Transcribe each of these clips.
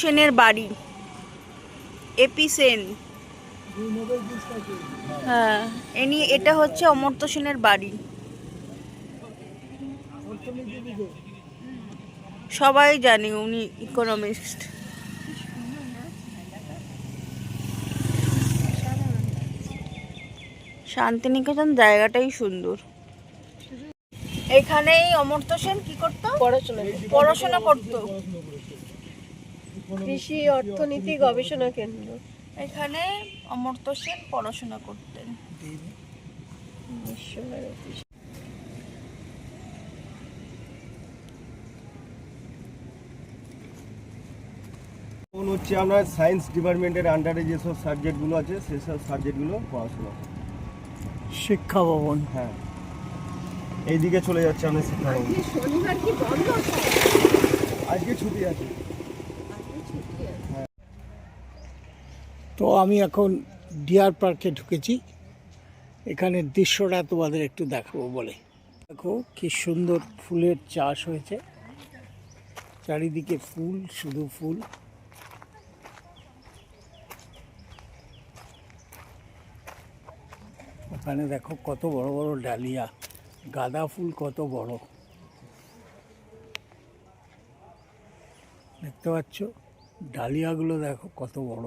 সেনের বাড়ি। এপি সেন হ্যাঁ এনি এটা হচ্ছে অমর্ত্য সেনের বাড়ি। সবাই জানে উনি ইকোনমিস্ট শান্তিনিকেতন জায়গাটাই সুন্দর। এখানেই অমর্ত্য সেন কি করতো? পড়াশোনা পড়াশোনা করতো। কৃষি অর্থনীতি গবেষণা কেন্দ্র। এখানে অমর্ত্য সেন পড়াশোনা করতেন। বিশ্বভারতী। এখন হচ্ছে আমরা সায়েন্স ডিপার্টমেন্টের আন্ডারে যেসব সাবজেক্টগুলো আছে সেসব সাবজেক্টগুলো পড়াশোনা শিক্ষা ভবন। হ্যাঁ। এইদিকে চলে যাচ্ছে আমরা শিক্ষা ভবন। শনিবার কি বন্ধ? আজকে ছুটি আছে। তো আমি এখন ডিয়ার পার্কে ঢুকেছি। এখানে দৃশ্যটা তোমাদের একটু দেখাবো বলে। দেখো কি সুন্দর ফুলের চাষ হয়েছে। চারিদিকে ফুল, শুধু ফুল। ওখানে দেখো কত বড় বড় ডালিয়া। গাঁদা ফুল কত বড়। দেখতে পাচ্ছ? ডালিয়াগুলো দেখো কত বড়।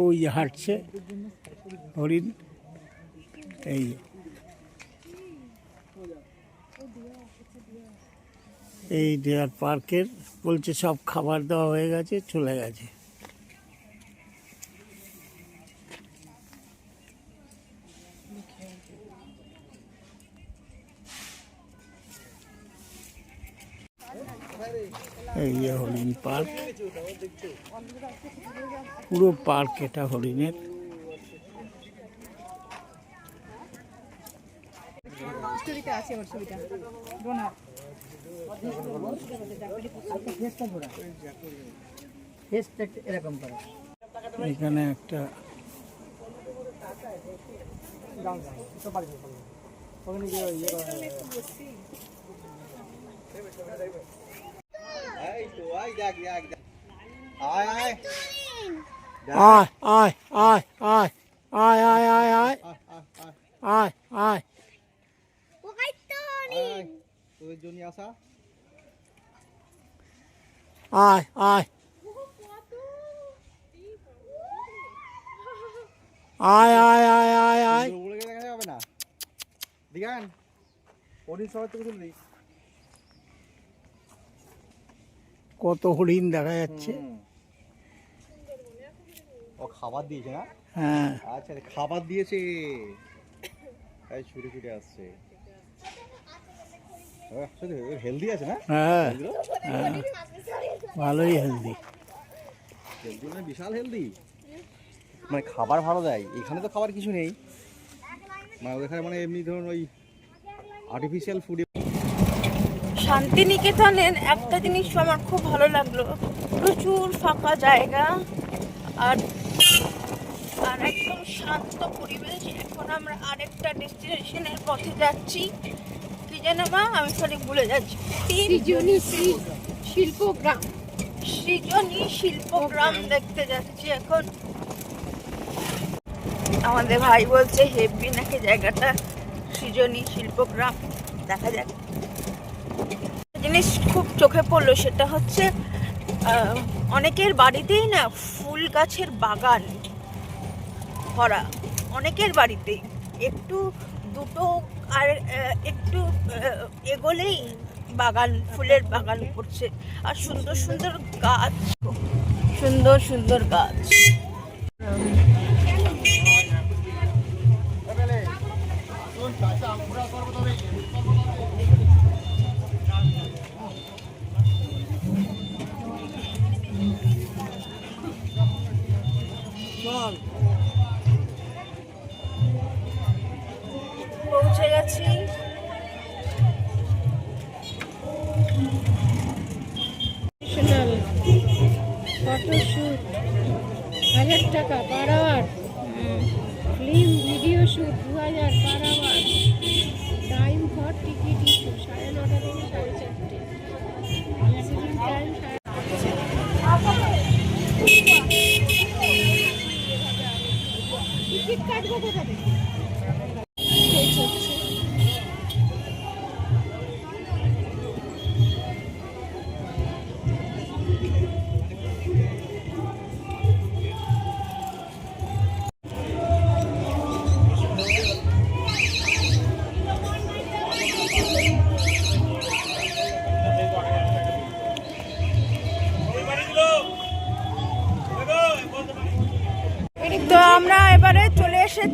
ওই যে হাঁটছে, হরিণ। এই। এই ডিয়ার পার্কের বলছে সব খাবার দেওয়া হয়ে গেছে, চলে গেছে। এই যে হরিণ পার্ক। পুরো পার্ক এটা হরিণের। এখানে একটা আয় আয় আয় আয় আয় আয় আয় আয় আয় আয় তোদের জন্য আসা আয় আয় আয় আয় আয় আয় আয় দেখা না দিগান পরির সবাই কত হরিণ দেখা যাচ্ছে। ও খাবার দিয়েছে না? হ্যাঁ। আচ্ছা খাবার দিয়েছে। তাই ছুটে ছুটে আসছে। হেলদি আছে না? হ্যাঁ। হ্যাঁ। ভালোই হেলদি হেলদি মানে বিশাল হেলদি মানে খাবার ভালো দেয়। এখানে তো খাবার কিছু নেই। মানে ওখানে মানে এমনি ধরুন ওই আর্টিফিশিয়াল ফুড শান্তিনিকেতনের একটা জিনিস আমার খুব ভালো লাগল। প্রচুর ফাঁকা জায়গা আর আর একদম শান্ত পরিবেশ। এখন আমরা আরেকটা ডেস্টিনেশনের পথে যাচ্ছি। কি যেন মা আমি সরি ভুলে যাচ্ছি। সৃজনী শিল্পগ্রাম। সৃজনী শিল্পগ্রাম দেখতে যাচ্ছি এখন। আমাদের ভাই বলছে হেভি নাকি জায়গাটা? সৃজনী শিল্পগ্রাম। দেখা যাক। জিনিস খুব চোখে পড়ল সেটা হচ্ছে অনেকের বাড়িতেই না ফুল গাছের বাগান ভরা। অনেকের বাড়িতেই। একটু দুটো আর একটু এগোলেই বাগান, ফুলের বাগান করছে। আর সুন্দর সুন্দর গাছ সুন্দর সুন্দর গাছ। ফটোশ্যুট হাজার টাকা পার আওয়ার ভিডিও শ্যুট দু হাজার পার আওয়ার টিকিট ইস্যু সাড়ে নটা সাড়ে চারটে। কাটবো কোথা থেকে?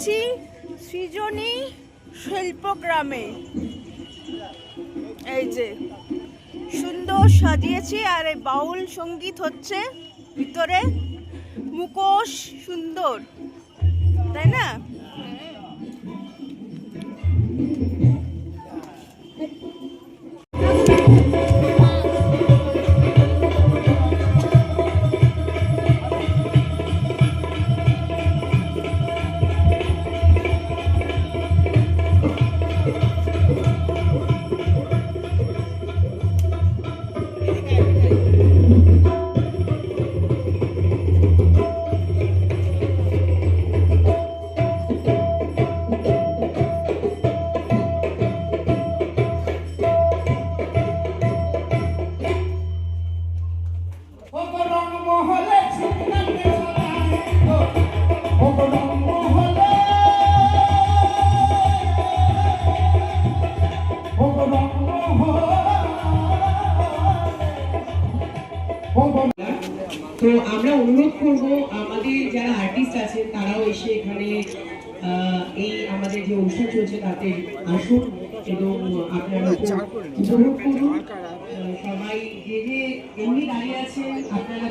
এসেছি সৃজনী শিল্পগ্রামে। এই যে, সুন্দর সাজিয়েছি আর এই বাউল সংগীত হচ্ছে ভিতরে মুখোশ সুন্দর, তাই না? তো আমরা অনুরোধ করব আমাদের যারা আর্টিস্ট আছে তারাও এসে এখানে এই আমাদের যে অনুষ্ঠান চলছে তাতে আসুন এবং আপনারা উপভোগ করুন। সবাই যে যে এমনি দাঁড়িয়ে আছেন আপনারা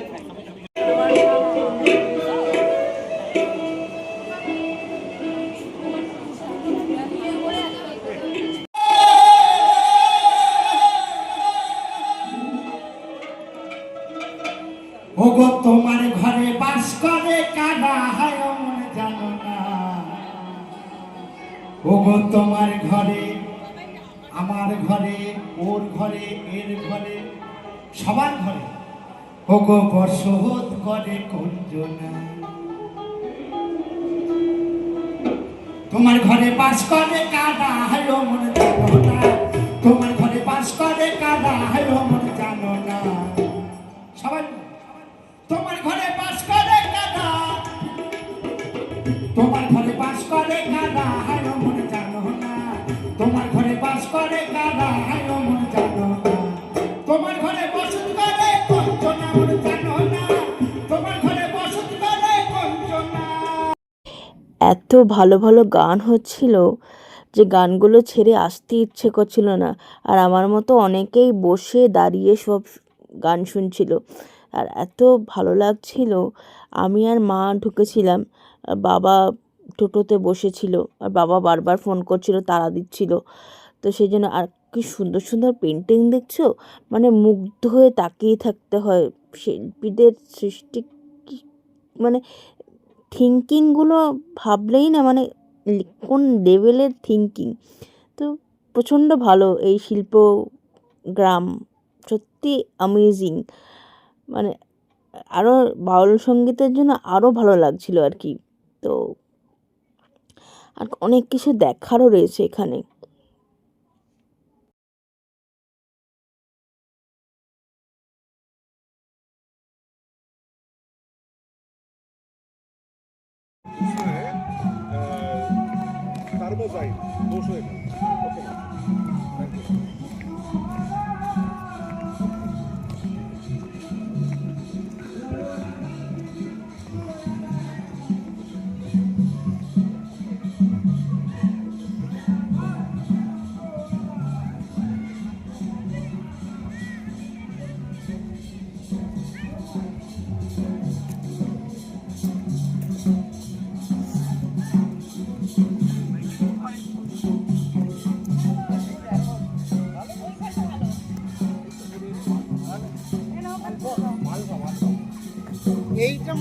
তোমার ঘরে, আমার ঘরে, ওর ঘরে, এর ঘরে, সবার ঘরে। ওগো বসত করে কুঞ্জনা। তোমার ঘরে বাস করে কাদা, হায় মন জানো না। তোমার ঘরে বাস করে কাদা, হায় মন জানো না। সবাই তোমার ঘরে বাস করে কাদা। তোমার ঘরে বাস করে কাদা, হায় এত ভালো ভালো গান হচ্ছিল যে গানগুলো ছেড়ে আসতে ইচ্ছে করছিল না। আর আমার মতো অনেকেই বসে দাঁড়িয়ে সব গান শুনছিল। আর এত ভালো লাগছিল, আমি আর মা ঢুকেছিলাম বাবা টোটোতে বসেছিল, আর বাবা বারবার ফোন করছিল তাড়া দিচ্ছিল। তো সেই জন্য আর কি সুন্দর সুন্দর পেন্টিং দেখছ? মানে মুগ্ধ হয়ে তাকিয়ে থাকতে হয়। শিল্পীদের সৃষ্টি মানে থিঙ্কিংগুলো ভাবলেই না মানে কোন লেভেলের থিঙ্কিং তো প্রচণ্ড ভালো এই শিল্প গ্রাম সত্যি অ্যামেজিং মানে আরও বাউল সঙ্গীতের জন্য আরও ভালো লাগছিল আর কি। তো আর অনেক কিছু দেখারও রয়েছে এখানে। Rozajmy, dłużymy. Okay. এইটা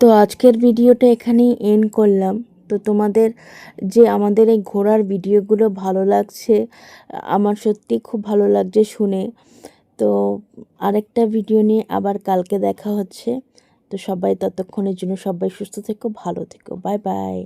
তো আজকের ভিডিওটা এখানেই এন্ড করলাম। তো তোমাদের যে আমাদের এই ঘোরার ভিডিওগুলো ভালো লাগছে, আমার সত্যি খুব ভালো লাগছে শুনে। তো আরেকটা ভিডিও নিয়ে আবার কালকে দেখা হচ্ছে। তো সবাই ততক্ষণের জন্য সবাই সুস্থ থেকো, ভালো থেকো। Bye bye.